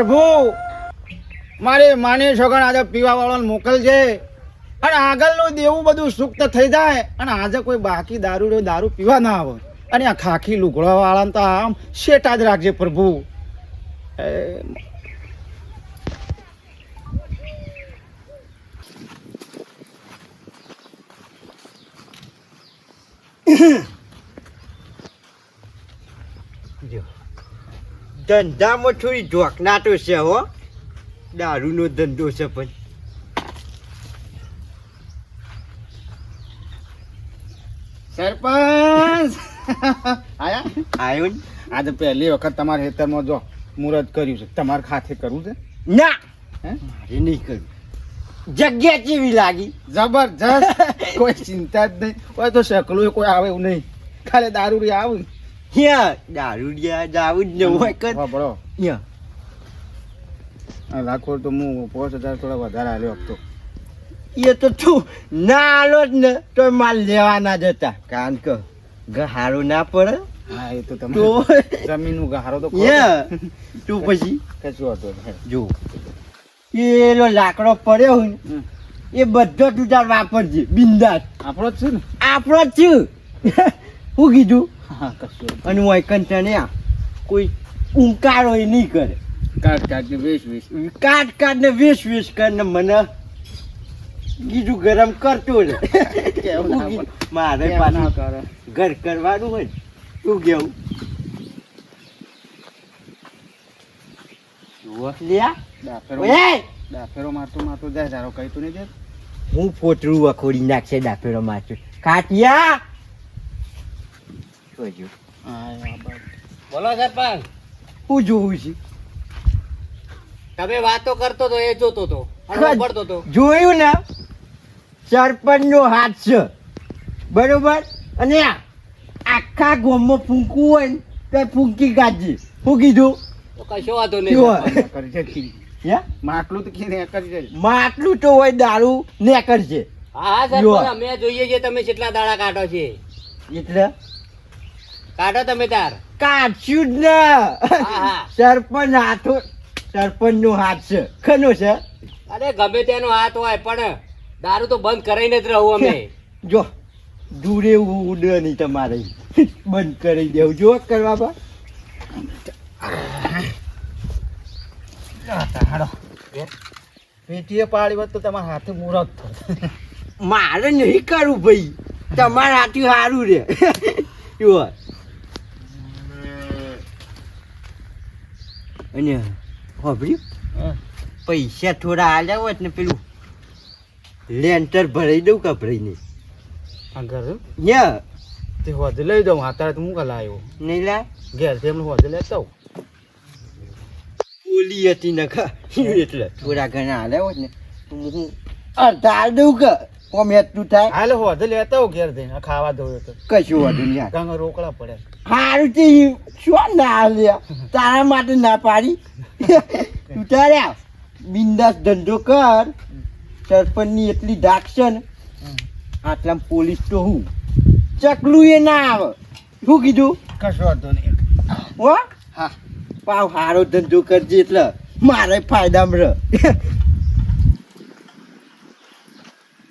પ્રભુ, મારે માની છોકરા આજે પીવા વાળાને મોકલજે. અને આગળનું દેવું બધું સુક્ત થઈ જાય, અને આજે કોઈ બાકી દારૂ દારૂ પીવા ના આવે. અને આ ખાખી લુગડા વાળાને તો આમ શેટા જ રાખજે પ્રભુ. જો. ધંધામાં થોડી ઢોકનાટો છે હો. દારૂનો ધંધો છે પણ. સરપંચ! આયા? આવ્યો આજે પહેલી વખત તમારા ખેતરમાં જો મુરત કર્યું છે. તમારે ખાતે કરવું છે? ના. મારે નહીં કર્યું જગ્યા કેવી લાગી? જબરજસ્ત. કોઈ ચિંતા જ નહીં. હોય તો શકલું કોઈ આવે એવું નહીં. ખાલી દારૂ રી આવે. યા ગયા જાવું જ ન હોય કર બરો યા લાખો તો હું પાંચ હજાર થોડા વધારે આવ્યો હતો એ તો તું ના આલો જ ને તો માલ લેવાના જ હતા કારણ કે ગહારો ના પડે હા એ તો તમે જમીનનું ગહારો તો તું પછી કશું હતું. જો પેલો લાકડો પડ્યો હોય ને. એ બધો તું તાર વાપરજે બિંદાસ આપણો જ છે ને આપણો જ છું શું કીધું હા કશું અને હું કંટાને આ કોઈ ઉંકારો એ નહીં કરે. કાટ કાટ ને વેશ વેચ કાટ કાટ ને વેસ વેસ કર મને બીજું ગરમ કરતો રે મારે પાછું ઘર કરવાનું હોય શું કેવું? ડાફેરો મારતો મારતો જાય જારો કઈ તું નહીં દે હું ફોટરું વખોડી નાખશે ડાફેરો મારતો. કાટિયા જોજો હા બોલો સરપંચ. હું જોઉં છું. તમે વાતો કરતો તો એ જોતો તો. પડતો તો. જોયું ને? સરપંચ નો હાથ છે. બરોબર? અને આખા ગામમાં ફૂંકવું હોય ને તો ફૂંકી કાઢજે. શું કીધું? કશો વાંધો નહીં. જુઓ. સરપંચ. કરી છે કી. હે? માટલું તો માટલું તો હોય દારૂ ને કરશે હા સર. અમે જોઈએ છે તમે કેટલા દાડા કાઢો છે. એટલે? કાઢો તમે તાર. કાઢશું જ ને. સરપંચ હાથો સરપંચ નો હાથ છે. ખનો છે? અરે ગમે તેનો હાથ હોય પણ દારૂ તો બંધ કરાઈને જ રહું અમે. જો દૂરે ઉડ નહીં તમારે. બંધ કરી દેવું. જો કરવા બા. હાડો પેટીએ પાડી હોત તો તમારા હાથે મુરત થાત. મારે નહીં કરવું ભાઈ. તમારા હાથી સારું રે. જુઓ અને હોભર્યું પૈસા થોડા આલ્યા હોત ને પેલું લેન્ટર ભરાઈ દઉં કપડાઈને આ ઘર ન્યા. તે હોજે લઈ દઉં હાથારે હું કાલ આવ્યો નહીં લા. ઘેરથી એમને હોજે લેતા ઓલી હતી નખા એટલે થોડા ઘણા હાલ્યા હોત ને હું અડધા દઉં કે? કોમ એટલું થાય? હાલે હોજે લેતા ઘેર જઈને. ખાવા દઉં તો. કશું વાંધો નહીં રોકડા પડે. સારું તે શું ના આલ્યા તારા માટે ના પાડી. તું તારે બિંદાસ ધંધો કર. સરપંચની એટલી ધાક છે ને. આટલા પોલીસ તો હું. ચકલું એ ના આવે. શું કીધું? કશો વાંધો નહીં. હો? હા. પાવ સારો ધંધો કરજે એટલે. મારે ફાયદામાં મળે.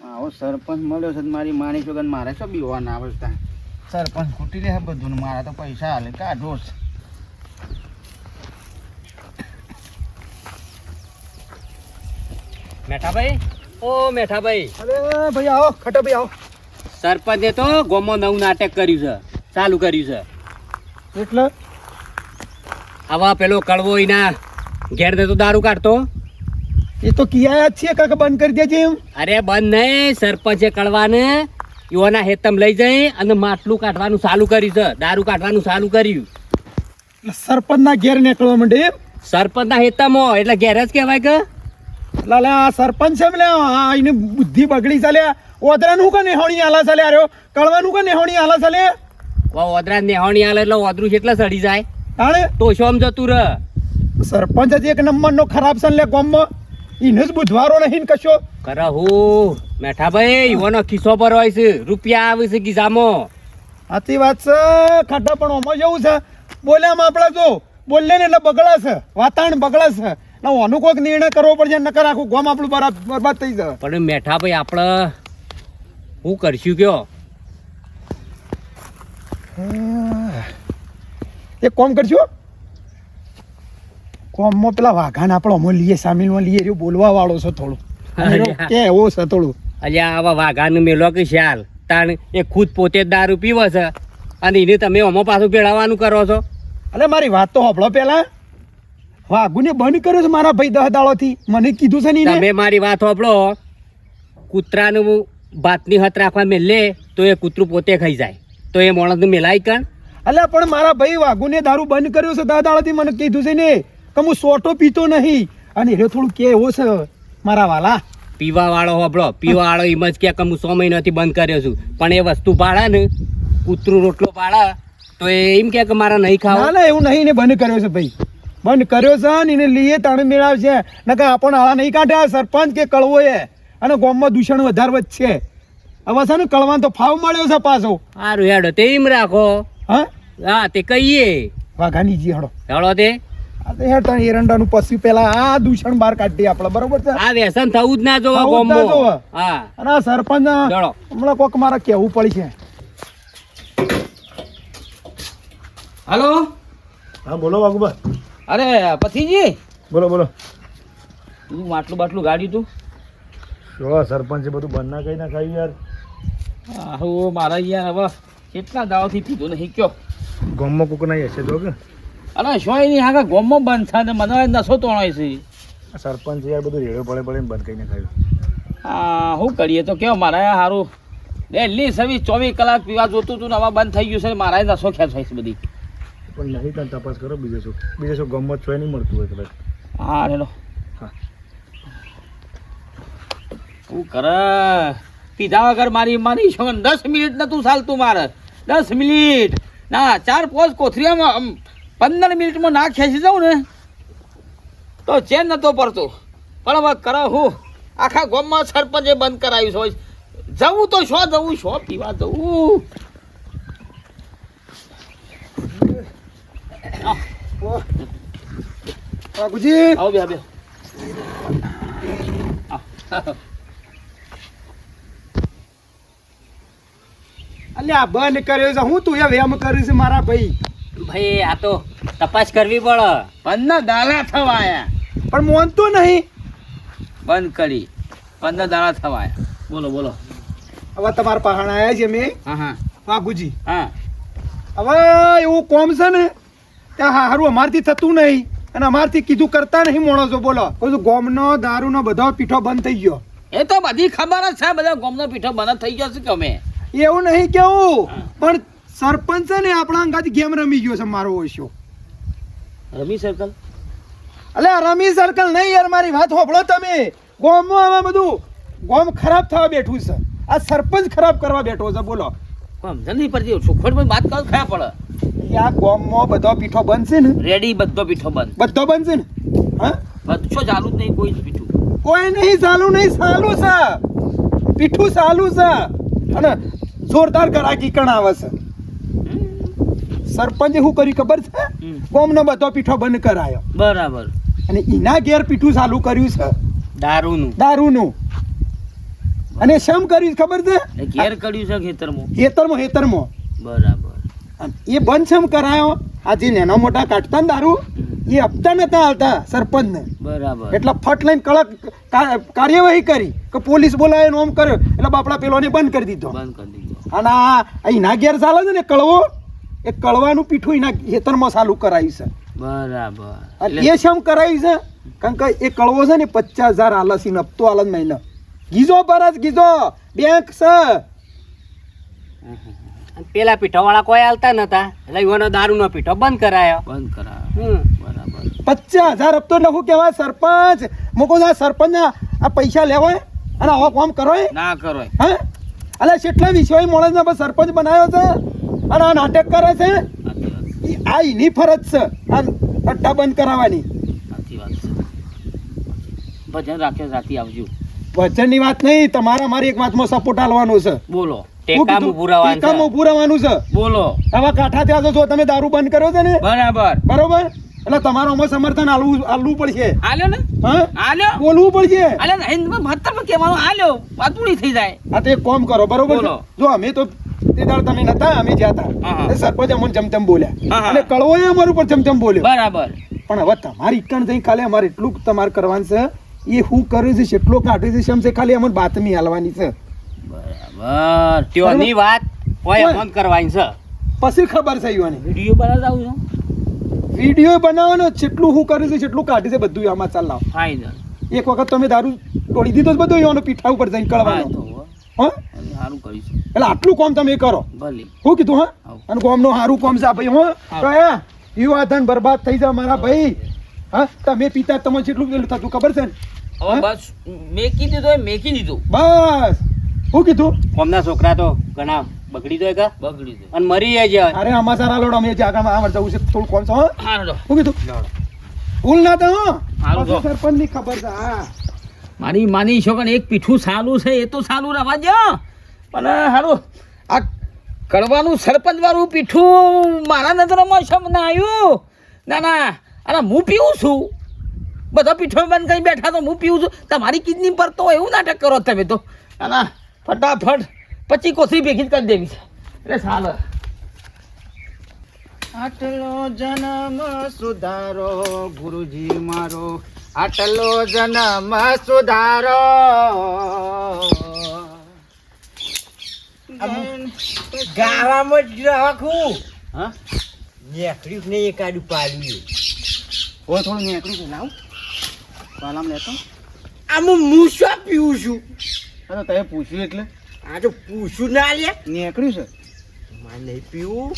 આવો સરપંચ મળ્યો છે મારી માની છો મારે શું બીવા ના આવડતા સરપંચ ખૂટી લે બધું મારા તો પૈસા હાલે. કાઢો છે મેઠાભાઈ? ઓ મેઠાભાઈ. અરે ભાઈ આવો ખટો ભાઈ આવો. સરપંચે તો ગોમો નવું નાટક કર્યું છે ચાલુ કર્યું છે. એટલે? આવા પેલો કડવો એના ઘેર તો દારૂ કાઢતો. એ તો કિયા છે કાકા બંધ કરી દેજે એમ. અરે બંધ નહીં સરપંચે કડવાને યુવાના હેતમ લઈ જઈ અને માટલું કાઢવાનું ચાલુ કર્યું છે. દારૂ કાઢવાનું ચાલુ કર્યું. સરપંચ ના ઘેર નીકળવા માંડે? સરપંચના હેતમો એટલે ઘેર જ કહેવાય કે. લાલા આ સરપંચ છે એટલે આ એની બુદ્ધિ બગડી ચાલે ઓદરાનું કે નેહોણી આલા ચાલે આર્યો? કળવાનું કે નેહોણી આલા ચાલે ઓદરા નેહોણી આલે એટલે ઓદરું કેટલા સડી જાય. તાણે? તો શોમ જતું રહ. સરપંચ જ એક નંબર નો ખરાબ છે લે ગામમાં. એને જ બુધવારો નહીં કશો. કરે હું મેઠાભાઈ યુવાનો ખિસ્સો પર હોય છે. રૂપિયા આવે છે ગીઝામાં. સાચી વાત છે ખાટા પણ ઓમાં જવું છે. બોલ્યામાં આપણે જો બોલે ને એટલે બગડા છે. વાતાવરણ બગડા છે. ને ઓનું કોઈક નિર્ણય કરવો પડશે નકર આખું ગોમ આપણું બરાબર બરબાદ થઈ જાય. પણ મેઠા ભાઈ આપણે હું કરશું કયો? એક કોમ કરજો કોમમાં પેલા વાઘાને આપણો અમો લઈએ સામેલમાં લઈએ રહ્યો બોલવા વાળો છે થોડું. કે એવો છે થોડું. અલ્યા આવા વાઘાનું મેલો કે શાલ તાણ એ ખુદ પોતે દારૂ પીવે છે. અને એને તમે અમો પાછું ભેળાવાનું કરો છો? અલે મારી વાત તો હોભળો પેલા. વાઘુને બંધ કર્યો છે મારા ભાઈ દહ દાડોથી. મને કીધું છે ને. તમે મારી વાત હોભળો કૂતરાનું ભાતની હત રાખવા મેલે તો એ કૂતરું પોતે ખાઈ જાય. તો એ માણસને મેલાય કણ? અલ્યા પણ મારા ભાઈ વાઘુને દારૂ બંધ કર્યો છે દહ દાડોથી. મને કીધું છે ને કે હું સોટો પીતો નહીં. અને એ થોડું કે એવો છે મારા વાલા. પીવા વાળો હબળો પીવા વાળો એમ જ કે હું સો મહિનાથી બંધ કર્યો છું. પણ એ વસ્તુ પાડે ને કૂતરું રોટલો પાડે તો એ એમ કે કે મારા નહીં ખાવા. ના એવું નહીં ને બંધ કર્યો છે ભાઈ. બંધ કર્યો છે ને એને લઈએ તાણ મેળવશે. નકર આપણને આળા નહીં કાઢ્યા સરપંચ કે કળવો એ. અને ગામમાં દૂષણ વધારે વધશે હવે છે ને કળવાન તો ફાવ મળ્યો છે પાછો. સારું હેડો તે એમ રાખો. હા? હા તે કહીએ. વાઘાની જી હડો હેડો તે. આ તો એરંડાનું પછી પેલા આ દૂષણ બહાર કાઢી આપણે બરોબર છે? આ વ્યસન થવું જ ના જોવા થવું જ ના જોવે. ગોમમાં હા. અને આ સરપંચ હમણાં કોક મારે કહેવું પડશે. હલો? હા બોલો વાઘુબા અરે પથીજી? બોલો બોલો. તું માટલું બાટલું ગાડ્યું તું? શું સરપંચે બધું બંધ ના કહી ના ખાઈ યાર. આહો મારા યાર હવે કેટલા દાવાથી પીધું નહીં કયો? ગામમાં કુક નહીં હશે જો કે. અરે શું એની આગળ ગોમમાં બંધ થાય ને મને નસો તોણાય છે. સરપંચ યાર બધું રેડો પડે પડે બંધ કરીને ખાયું. આ શું કરીએ તો કેવો? મારા સારું ડેલી સર્વિસ ચોવીસ કલાક પીવા જોતું હતું ને હવે બંધ થઈ ગયું છે મારા નસો ખેંચાય છે બધી. પણ નહીં તને તપાસ કરો બીજે શું? બીજે શું ગમત છો નહીં મળતું હોય કદાચ. હા હા. શું કરે. પીધા વગર મારી મારી શું દસ મિનિટ નતું ચાલતું મારે. દસ મિનિટ. ના ચાર પાંચ કોથરીઓમાં આમ પંદર મિનિટમાં ના ખેંચી જાઉં ને તો ચેન નતો પડતો. પણ હવે કરો હું આખા ગામમાં સરપંચે બંધ કરાવ્યું છે. જવું તો શો જવું શો પીવા જવું. બાબુજી આવો બે બે. અલ્યા બંધ કર્યો છે. હું તું એ વેમ કર્યું છે મારા ભાઈ. ભાઈ આ તો તપાસ કરવી પડે. પંદર દાડા થવાયા. પણ મોનતો નહીં. બંધ કરી. પંદર દાડા થવાયા. બોલો બોલો. હવે તમારા પહાણ આવ્યા છે મેં. હા હા. બાપુજી હા. હવે એવું કોમ છે ને ત્યાં હારું અમારથી થતું નહીં. અને અમારથી કીધું કરતા નહીં મોણસો. બોલો. બધું ગોમનો દારૂનો બધો પીઠો બંધ થઈ ગયો? એ તો બધી ખબર જ છે. બધા ગોમનો પીઠો બંધ થઈ ગયો છે કે અમે? એવું નહીં કેવું. પણ સરપંચ ને આપણા અંગાથી ગેમ રમી ગયો છે મારો ઓછો. રમી સર્કલ અલે રમી સર્કલ નહીં યાર મારી વાત હોભળો તમે. ગોમમાં આવા બધું ગોમ ખરાબ થવા બેઠું છે. આ સરપંચ ખરાબ કરવા બેઠો છે બોલો. સમજણ નહીં પડતી સુખડમાં વાત કરો ખયા પડે. આ ગોમમાં બધો પીઠો બનશે ને? રેડી બધો પીઠો બંધ. બધો બનશે ને? હા? બધો ચાલુ જ નહીં કોઈ જ પીઠું. કોઈ નહીં ચાલુ નહીં ચાલુ છે. પીઠું ચાલુ છે. અને જોરદાર ગરાકી કણ આવે છે. સરપંચે શું કર્યું ખબર છે? કોમ નો બધો પીઠો બંધ કરાયો. બરાબર. અને એના ઘેર પીઠું ચાલુ કર્યું છે. દારૂનું. દારૂનું. અને શમ કર્યું ખબર છે? ઘેર કર્યું છે ખેતરમાં? હેતરમાં હેતરમાં બરાબર. એ બંધ શમ કરાયો? આજે જે નાના મોટા કાઢતા ને દારૂ? એ હપ્તા નતા હાલતા સરપંચને. બરાબર. એટલે ફટ લઈને કડક કાર્યવાહી કરી કે પોલીસ બોલાવે નોમ કર્યો. એટલે બાપડા પેલોને બંધ કરી દીધો. બંધ કરી દીધો. અને આ અહીંના ઘેર ચાલે છે ને કળવો એ કળવાનું પીઠું એના ખેતરમાં ચાલુ કરાવી છે. બરાબર. એ શમ કરાવી છે? કારણ કે એ કળવો છે ને પચાસ હજાર આલસ નપતો હપ્તો આલસ મહિને. ગીજો પર જ ગીજો. બેંક છે. પેલા પીઠો વાળા કોઈ હાલતા નતા. એટલે યુવાનો દારૂ નો પીઠો બંધ કરાયો. બંધ કરાયો. બરાબર. પચાસ હજાર હપ્તો એટલે શું કહેવાય? સરપંચ. મૂકો સરપંચ આ પૈસા લેવાય? અને આવા કામ કરો ના કરો હા? એટલે કેટલા વિશ્વાસ માણસને બસ સરપંચ બનાવ્યો છે? અને આ નાટક કરે છે? વાત. આ એની ફરજ છે. આ અડ્ડા બંધ કરાવવાની. ભજન રાખ્યો રાતી આવજો. વચનની વાત નહીં તમારા મારી એક વાતમાં સપોર્ટ આલવાનો છે. બોલો. ટેકામો પુરાવાનું છે. છે. બોલો. આવા કાઠા ત્યાં તો જો તમે દારૂ બંધ કર્યો છે ને? બરાબર. બરોબર? એટલે તમારો અમે સમર્થન આલવું આલવું પડશે. આલ્યો ને? હા? આલ્યો? બોલવું પડશે. આલ્યો ને? મહત્તમ કહેવાનું આલ્યો વાતુડી થઈ જાય. આ તો એક કોમ કરો બરોબર જો અમે તો તે દાડ તમે નતા અમે જ્યાં હા, હા. હતા સરપંચ અમને જમતમ બોલ્યા. હા, હા. અને કળવો અમારું પર જમતમ બોલ્યો. બરાબર. પણ હવે તમારી ઈકણ થઈ ખાલી અમારે એટલું તમારે કરવાનું છે. એ હું કર્યું છે કેટલો કાઢ્યું છે શેમ છે ખાલી અમારે બાતમી હાલવાની છે. બરાબર. ત્યોની વાત ઓય. અમન કરવાની છે. પછી ખબર છે યુવાની વીડિયો બનાવતા આવું છું? વીડિયો બનાવવાનો જેટલું હું કર્યું છે જેટલું કાઢ્યું છે બધું આમાં ચાલ લાવો. એક વખત તમે દારૂ તોડી દીધો બધો પીઠા ઉપર જઈને કળવાનો. હા? સારું કરીશું. એટલે આટલું કામ તમે કરો. ભલે. શું કીધું હા? અને અને કોમનું સારું કોમ છે ભાઈ હું. તો એ યુવા ધન બરબાદ થઈ જાય મારા ભાઈ. હા? તમે પિતા તમને જેટલું પેલું થતું ખબર છે ને? બસ મેકી દીધું એ મેકી દીધું. બસ. શું કીધું? કોમના છોકરા તો ઘણા બગડી જાય કા? બગડી જાય. અને મરી જાય છે. અરે આમાં સારા લોડ અમે જે આગળ આમાં જવું છે થોડું કોમ છે હા? શું કીધું? ભૂલ ના તો હા. સરપંચની ખબર છે હા. મારી માની છોકરા એક પીઠું સાલું છે એ તો સાલું રવા દો પણ હારું, આ કરવાનું સરપંચવાળું પીઠું મારા નજરોમાં શમ ના આવ્યું. ના ના અરે હું પીવું છું. બધા પીઠો બંધ કરી બેઠા તો હું પીવું છું. તમારી કિડની પર તો એવું નાટક કરો તમે તો. ના ફટાફટ પછી કોથળી ભેગી જ કરી દેવી છે. એટલે સાલ. આટલો જન્મ સુધારો, ગુરુજી મારો. આટલો જન્મ સુધારો. ગાવામાં જ રાખું હા? નેકડ્યું ને એકાદું પાડ્યું હોય થોડું નીકળું છું લાવ. પાલામ લેતો. આમાં હું શું પીવું છું? અરે તમે પૂછ્યું એટલે. આ તો પૂછ્યું ના લે. નીકળ્યું છે? મારે નહીં પીવું.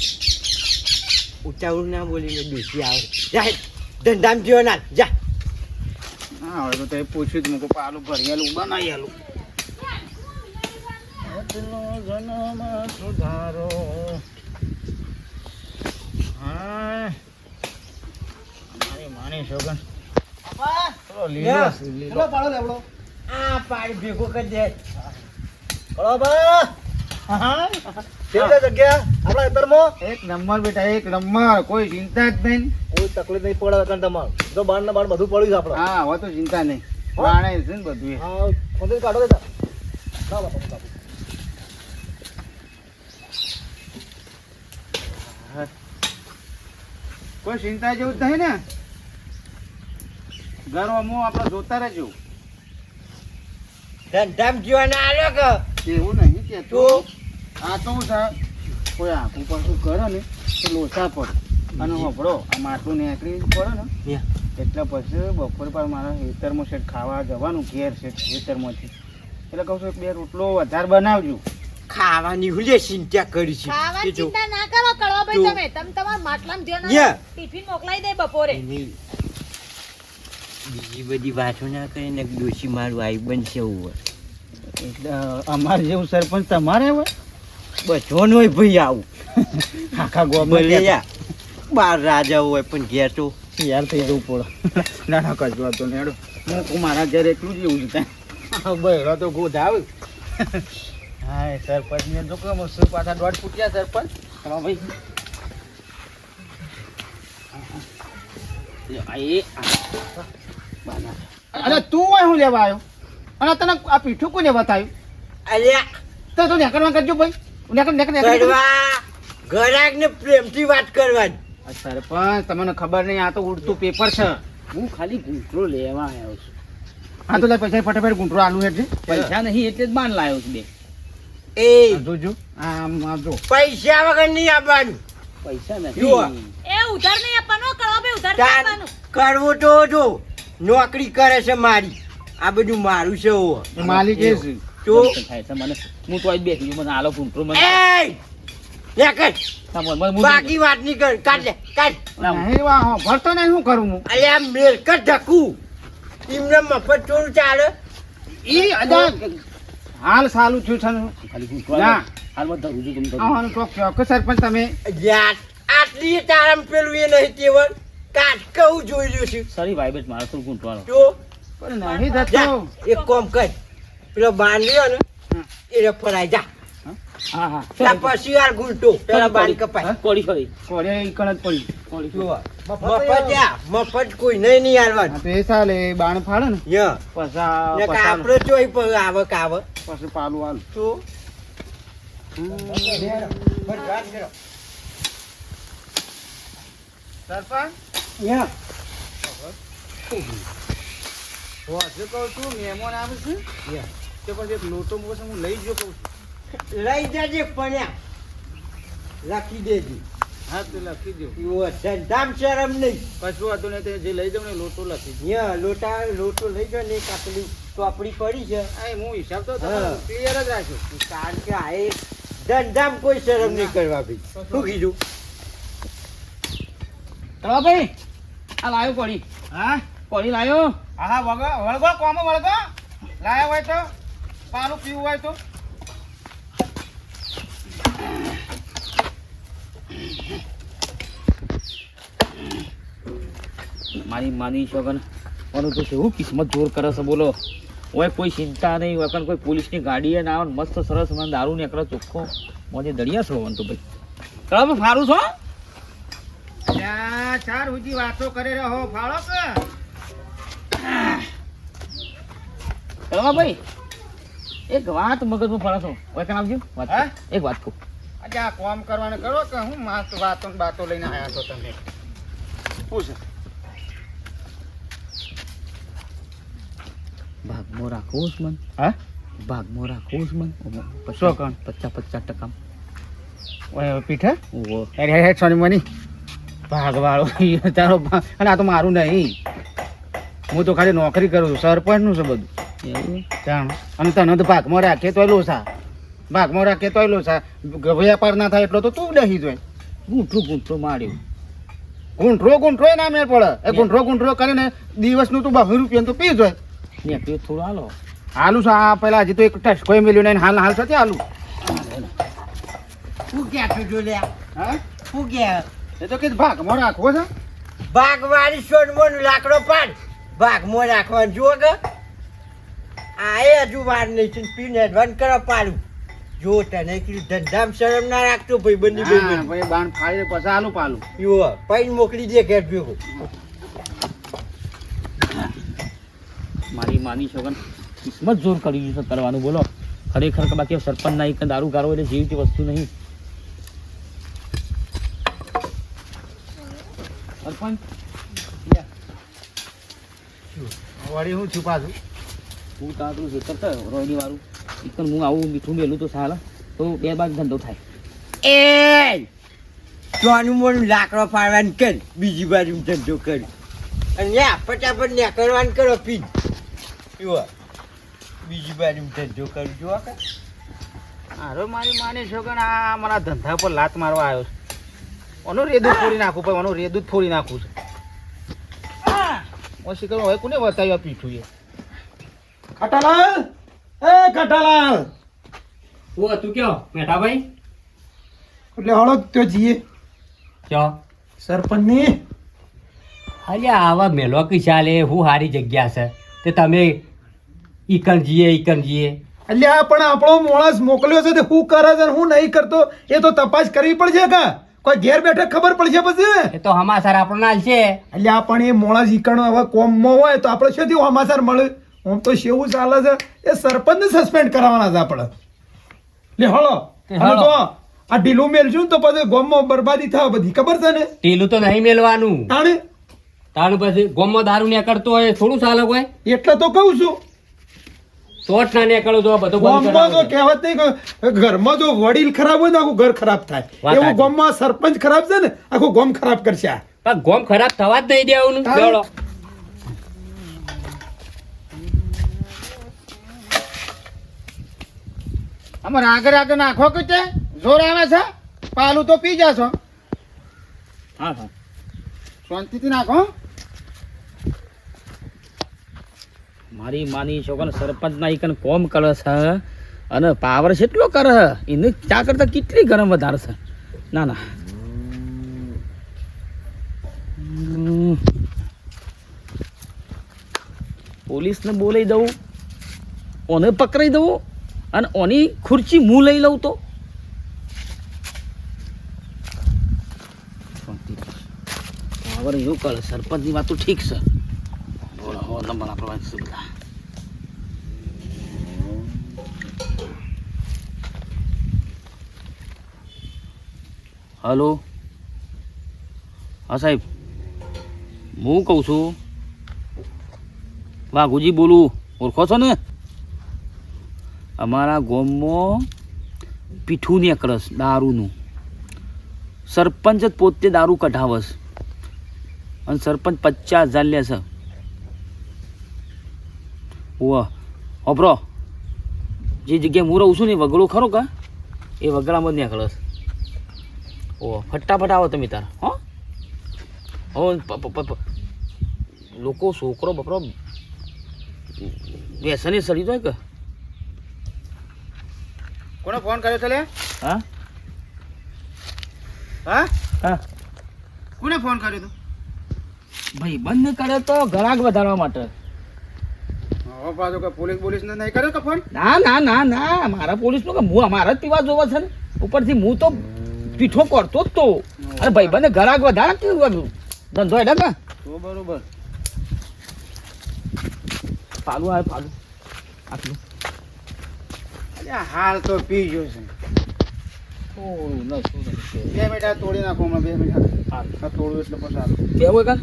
ઉતાવળ ના બોલીને બેસી આવે. જા ધંધામ જીવો ના જા. હા હવે તો તમે પૂછ્યું જ મૂકો પાલું ભરિયાલું બનાવી આલું જન્મ સુધારો. મારી માની પાણી ભેગો કરી દે. એક નંબર બેટા એક નંબર. કોઈ ચિંતા જ નહીં. કોઈ તકલીફ નહીં પડે કારણ તમારે. જો બાર ને બાર બધું પડ્યું છે આપણે. હા હવે તો ચિંતા નહીં. બાણે છે ને બધું કાઢો દેતા કોઈ ચિંતા જેવું જ નહીં ને. ઘર અમો આપણે જોતા રહેજો. ધંધામ જીવો ના આવ્યો કે? એવું નહીં કે તો આ તો હું છે કોઈ આખું પાછું કરે ને તો લોચા પડે. અને વભળો આ માટલું નીકળી પડે ને. એટલે પછી બપોર પર મારા ખેતરમાં શેઠ ખાવા જવાનું ઘેર શેઠ ખેતરમાંથી. એટલે કહું છું બે રોટલો વધારે બનાવજો. ખાવાની હું લે ચિંતા કરી છે. ખાવાની ચિંતા ના કરો કળવાભાઈ તમે. તમે તમારા માટલામાં ધ્યાન. ટિફિન મોકલાઈ દે બપોરે. બીજી બધી વાતો ના કરીને ડોશી મારું આઈ બનશે એવું હોય. એટલે અમારે જેવું સરપંચ તમારે હોય? બધો હોય ભાઈ આવું. આખા ગોબર બાર રાજા હોય પણ ઘેર તો યાર થઈ જવું પડે. ના ના કશું વાતો નહીં. હું કહું મારા ઘરે એટલું જ એવું છે ત્યાં બહેરો તો ગોધ આવે. હા સરપંચ ને જો કેમ મસ્ત પાછા દોઢ ફૂટ્યા સરપંચ? હા ભાઈ. અરે તું હું લેવા આવ્યો? અને તને આ પીઠું કોને બતાવ્યું? અલ્યા. તો તું નેકરવા કરજો ભાઈ. નેકર નેકર નેકર કરવા ઘરાક ને પ્રેમથી વાત કરવાની. સરપંચ તમને ખબર નહીં આ તો ઉડતું પેપર છે. હું ખાલી ગુંટરો લેવા આવ્યો છું. હા તો લે પૈસા ફટાફટ ગુંટરો આલુ હેઠ. પૈસા નહીં એટલે જ બાન લાવ્યો છું બે. એ. જોજો આમ પૈસા વગર નહીં આપવાનું પૈસા જુઓ. એ ઉધાર નહીં આપવાનો કળવાભાઈ ઉધાર આપવાનું. કરવું તો જો નોકરી કરે છે મારી. આ બધું મારું છે ઓવો. માલિક છે. તો થાય છે મને? હું તો આજ બેસી મને આલો પૂંટરો મને એ! બાકી વાત નહીં કર. કાઢ લે કાઢ. નહીં વા ભરતો નહીં શું કરું હું? અલ્યા મેલ કર ઢકું એમને મફત ચોરું ચાલે. અદા હાલ સાલું થયું છે ખાલી ના. ચોક્કસ સરપંચ તમે? આટલી તારામ પેલું એ નહીં કેવળ. કાટ કહું જોઈ રહ્યું છું. સરી ભાઈ બેટ મારે પૂંટરો આલો. જો. પણ નહીં થતો એક કોમ કર. પેલો બાંધ્યો ને એ ફરાઈ જા. હા હા. પછી યાર ગુંટો પેલા બાંધ કપાય. કોળી કોળી. કોળી કણક પડી. કોળી. જુઓ. મફત કોઈ નહીં નહીં તો એ ચાલે એ બાણ ફાડે ને. યા. પછી ને કે પર આવક આવે પછી પાલું હાલ. તો? સરપંચ? યા. હજુ કહું છું મહેમાન આવે છે? યા. તે પછી એક લોટો મોસે હું લઈ જો કહું છું. લઈ જજે પણ્યા લખી દેજે. હા તો લખી દો એવો ધંધામ શરમ નહીં. કશું હતું ને તે જે લઈ જાઉં ને લોટો લખી દો યા લોટા લોટો લઈ જાઓ ને એક આપણી ચોપડી પડી છે. આ હું હિસાબ તો. ક્લિયર જ રાખ્યો કારણ કે આ ધંધામ કોઈ શરમ નહીં કરવા ભાઈ. શું કીધું? કરવા ભાઈ આ લાયો પડી હા? પડી લાયો? હા હા વળગો વળગો કોમો વળગો. લાયો હોય તો પાનું પીવું હોય તો. મારી માની છોકન મારું તો કેવું કિસ્મત જોર કરે છે બોલો. ઓય કોઈ ચિંતા નહીં હોય કોઈ પોલીસની ગાડીએ ના આવે મસ્ત સરસ મને દારૂ નીકળે ચોખ્ખો. મોજે દળિયા છો તો ભાઈ. તમે ફારું છો? ચાર ઉજી વાતો કરી રહ્યો ફાળો કે? ભાઈ એક વાત મગજમાં ફરે છો. ઓય કામ આવજો વાત એક વાત કહું આજે આ કોમ કરવાનું કરો કે હું માસ્ત વાતો ને બાતો લઈને આયા છો તમે? પૂછ રાખવું છે મન હા? ભાગમાં રાખવું છે મન સો કણ? પચાસ પચાસ ટકા. પીઠે? ઓહો અરે હે સોની મની. ભાગવાળો તારો અને આ તો મારું નહીં. હું તો ખાલી નોકરી કરું છું. સરપંચનું છે બધું. એવું? જાણ. અને તને તો ભાગમાં રાખે તોય લોસા ભાગમાં રાખે તોય લોસા વેપાર ના થાય એટલો તો તું દહી જોય. ગુંઠું ગુંઠું માર્યું. ગુંઠરો ગુંઠરો ના મેળ પડે. એ ગુંઠરો ગુંઠરો કરીને દિવસનું તું બહુ રૂપિયા તો પી જોય. નીકળ્યું થોડું હાલો. હાલું છે આ પેલા હજી તો એક કોઈ મેલ્યું નહીં હાલ હાલ સાથે હાલું. શું ક્યાં જો હા? શું ક્યાં એ તો કીધું ભાગમાં રાખવો છે બાગવાડી સોનમોનો લાકડો પાડ. મો રાખવાનું જુઓ કે. આ એ હજુ વાર નહીં છે પીને એડવાન્સ કરો પાડું. જો તને કીધું ધંધામ શરમ ના રાખતો ભાઈ બંને ભાઈ પછી બાણ ફાડી પછી હાલું પાલું. પૈન મોકલી દે ઘેર ભેગો. મારી માની છોકન કિસ્મત જોર કરી છે કરવાનું બોલો. ખરેખર બાકી સરપંચ ના એક દારૂ ગારો એટલે જેવી વસ્તુ નહીં. સરપંચ? વળી હું છુપા છું હું તારું છે કરતા રોયની વાળું. એકદમ હું આવું મીઠું મેલું તો સાલા. તો બે બાદ ધંધો થાય. એ! સોનું મોનું લાકડો પાડવાનું કર બીજી બાજુ ધંધો કર. અને ફટાફટ ને કરવાનું કરો પીન. જુઓ બીજી બાજુ ધંધો કરું જુઓ કે હારો મારી માની છો કે આ મારા ધંધા પર લાત મારવા આવ્યો છે. ઓનું રેદું ફોડી નાખું પણ ઓનું રેદું ફોડી નાખું છે. ઓછી કરો હવે કોને વતાવ્યો પીઠું એ? કટાલાલ એ કટાલાલ ઓ તું કયો? મેઠાભાઈ? એટલે હળો તો જીએ. કયો? સરપંચની. અલ્યા આવા મેલો કઈ ચાલે હું સારી જગ્યા છે. તે તમે ઈકણ જીએ ઈકણ જીએ એટલે આ પણ આપણો માણસ મોકલ્યો છે તે હું કરે છે ને હું નહીં કરતો એ તો તપાસ કરવી પડશે કા? કોઈ ઘેર બેઠે ખબર પડશે પછી? એ તો હમાસર આપણો નાલ છે. એટલે આ પણ એ મોણસ ઈકણ હવે કોમમાં હોય તો આપણે શું થયું હમાસર મળે? આમ તો શેવું ચાલે છે? એ સરપંચને સસ્પેન્ડ કરાવવાના છે આપણે. લે હળો. હળો. તો આ ઢીલું મેલશું ને તો પછી ગામમાં બરબાદી થાય બધી. ખબર છે ને? ઢીલું તો નહીં મેલવાનું. તાણે? તાણે પછી ગોમમાં દારૂ કરતો હોય થોડું ચાલે હોય એટલે તો કહું છું. ચોટ ના નીકળો તો બધું ગામમાં જો કહેવત નહીં ઘરમાં જો વડીલ ખરાબ હોય ને આખું ઘર ખરાબ થાય. એવું ગામમાં સરપંચ ખરાબ છે ને આખું ગામ ખરાબ કરશે આ. પણ ગોમ ખરાબ થવા જ નહીં દેવાનું જોડો અમારે આગળ આગળ નાખો કે તે? જોર આવે છે? પાલું તો પી જાશો. હા હા. શાંતિથી નાખો મારી માની છોકરા સરપંચ ના એકન કોમ કરે છે અને પાવર કેટલો કરે છે? એને ચા કરતા કેટલી ગરમ વધારે છે? ના ના. પોલીસને બોલાવી દઉં, ઓને પકડાઈ દઉં અને ઓની ખુરચી હું લઈ લઉં તો. પાવર એવું કરે, સરપંચની વાત તો ઠીક છે. આપણે હલો હા, સાહેબ. હું કહું છું. વાઘુજી, બોલું. ઓળખો છો ને? અમારા ગામમાં પીઠું નીકળસ, દારૂનું. સરપંચ પોતે દારૂ કઢાવસ. અને સરપંચ પચાસ હજાર લે ઓહ હોભરો જે જગ્યાએ હું રહું છું ને વગડો ખરો કા? એ વગડામાં જ નીકળસ ઓહ ફટાફટ આવો તમે તાર હો. હો લોકો છોકરો બપરો વ્યસને સડી જાય કે? કોને ફોન કર્યો છે લે? હા? હા? હા. કોને ફોન કર્યો તો? ભાઈ બંધ કરે તો ઘરાક વધારવા માટે. હવે પાછો કે પોલીસ પોલીસ ને નહીં કર્યો કે ફોન? ના ના ના ના. મારા પોલીસનું કે હું અમારા જ પીવા જોવા છે ને. ઉપરથી હું તો પીઠો કરતો જ તો. અરે ભાઈ બંને ઘરાક વધારે કેવું ધંધો એટલે કે તો બરોબર. પાલું આવે પાલું. આટલું. અરે હાલ તો પી ગયો છે. બે મિનિટ તોડી નાખો હમણાં બે મિનિટ. તોડું એટલે પછી હાલ. કેવું હોય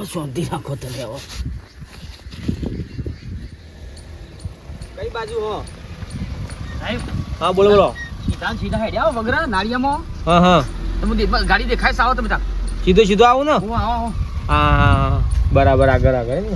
આવો શોધી નાખો તમે આવો કઈ બાજુ હો? હા બોલો બોલો. સીધા સીધા હેડ્યા આવો વગરા નાળિયામાં હા હા. તમે ગાડી દેખાય સાવ તમે તાર સીધો સીધો આવો ને? હું આવો હા હા. બરાબર આગળ આગળ.